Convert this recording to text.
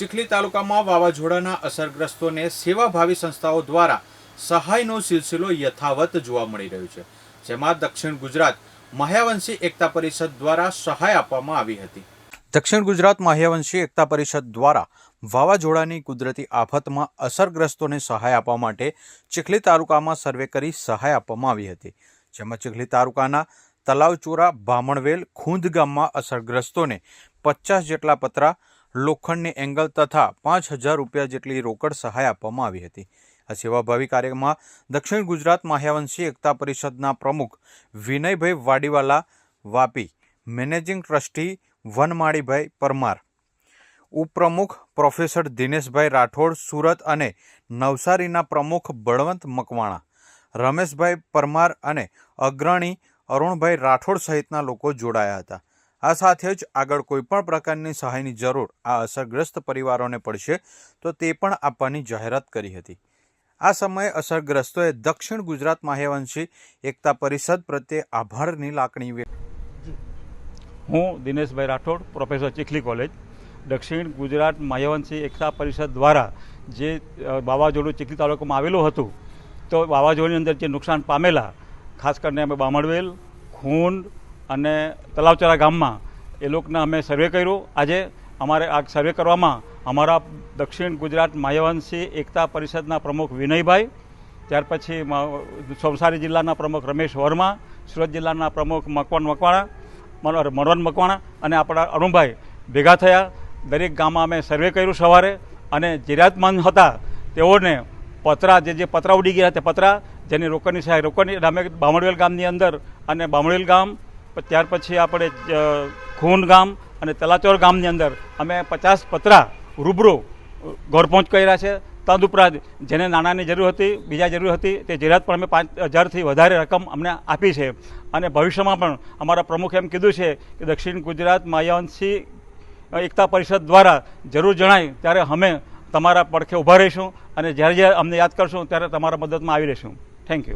ચીખલી તાલુકામાં વાવાઝોડાના અસરગ્રસ્તોને સેવાભાવી સંસ્થાઓ દ્વારા સહાયનો સિલસિલો યથાવત જોવા મળી રહ્યો છે, જેમાં દક્ષિણ ગુજરાત મહ્યાવંશી એકતા પરિષદ દ્વારા સહાય આપવામાં આવી હતી. દક્ષિણ ગુજરાત મહ્યાવંશી એકતા પરિષદ દ્વારા વાવાઝોડાની કુદરતી આફતમાં અસરગ્રસ્તોને સહાય આપવા માટે ચીખલી તાલુકામાં સર્વે કરી સહાય આપવામાં આવી હતી, જેમાં ચીખલી તાલુકાના તલાવચોરા ભામણવેલ ખૂંદ ગામમાં અસરગ્રસ્તોને પચાસ જેટલા પતરા લોખંડની એંગલ તથા પાંચ હજાર રૂપિયા જેટલી રોકડ સહાય આપવામાં આવી હતી. આ સેવાભાવી કાર્યક્રમમાં દક્ષિણ ગુજરાત માહ્યાવંશી એકતા પરિષદના પ્રમુખ વિનયભાઈ વાડીવાલા, વાપી મેનેજિંગ ટ્રસ્ટી વનમાળીભાઈ પરમાર, ઉપપ્રમુખ પ્રોફેસર દિનેશભાઈ રાઠોડ, સુરત અને નવસારીના પ્રમુખ બળવંત મકવાણા, રમેશભાઈ પરમાર અને અગ્રણી અરુણભાઈ રાઠોડ સહિતના લોકો જોડાયા હતા. આ સાથે જ આગળ કોઈપણ પ્રકારની સહાયની જરૂર આ અસરગ્રસ્ત પરિવારોને પડશે, તો તે પણ આપવાની જાહેરાત કરી હતી. આ સમયે અસરગ્રસ્તોએ દક્ષિણ ગુજરાત માહ્યવંશી એકતા પરિષદ પ્રત્યે આભારની લાગણી વ્યક્ત હું દિનેશભાઈ રાઠોડ, પ્રોફેસર ચીખલી કોલેજ. દક્ષિણ ગુજરાત માયવંશી એકતા પરિષદ દ્વારા જે વાવાઝોડું ચીખલી તાલુકામાં આવેલું હતું, તો વાવાઝોડાની અંદર જે નુકસાન પામેલા, ખાસ કરીને અમે બામણવેલ, ખૂંડ અને તલાવચરા ગામમાં એ લોકોને અમે સર્વે કર્યું. આજે અમારે આ સર્વે કરવામાં અમારા દક્ષિણ ગુજરાત માયવંશી એકતા પરિષદના પ્રમુખ વિનયભાઈ, ત્યાર પછી મ- જિલ્લાના પ્રમુખ રમેશ વર્મા, સુરત જિલ્લાના પ્રમુખ મકવાણા મનો- મનોહર મકવાણા અને આપણા અરુણભાઈ ભેગા થયા. દરેક ગામમાં અમે સર્વે કર્યું સવારે અને જીરાતમાન હતા તેઓને પતરા, જે જે પતરા ઉડી ગયા તે પતરા, જેની રોકડની સહાય રોકડની અમે બામણવેલ ગામની અંદર અને બામણવેલ ગામ ત્યાર પછી આપણે ખૂન ગામ અને તલાચોર ગામની અંદર અમે પચાસ પતરા રૂબરૂ ઘર પહોંચ કર્યા છે. તદુપરાંત જેને નાણાંની જરૂર હતી, બીજા જરૂર હતી, તે જરૂરિયાત પણ અમે પાંચ હજારથી વધારે રકમ અમને આપી છે. અને ભવિષ્યમાં પણ અમારા પ્રમુખે એમ કીધું છે કે દક્ષિણ ગુજરાત માયાવંશી એકતા પરિષદ દ્વારા જરૂર જણાય ત્યારે અમે તમારા પડખે ઊભા રહીશું અને જ્યારે જ્યારે અમને યાદ કરશું ત્યારે તમારા મદદમાં આવી રહીશું. Thank you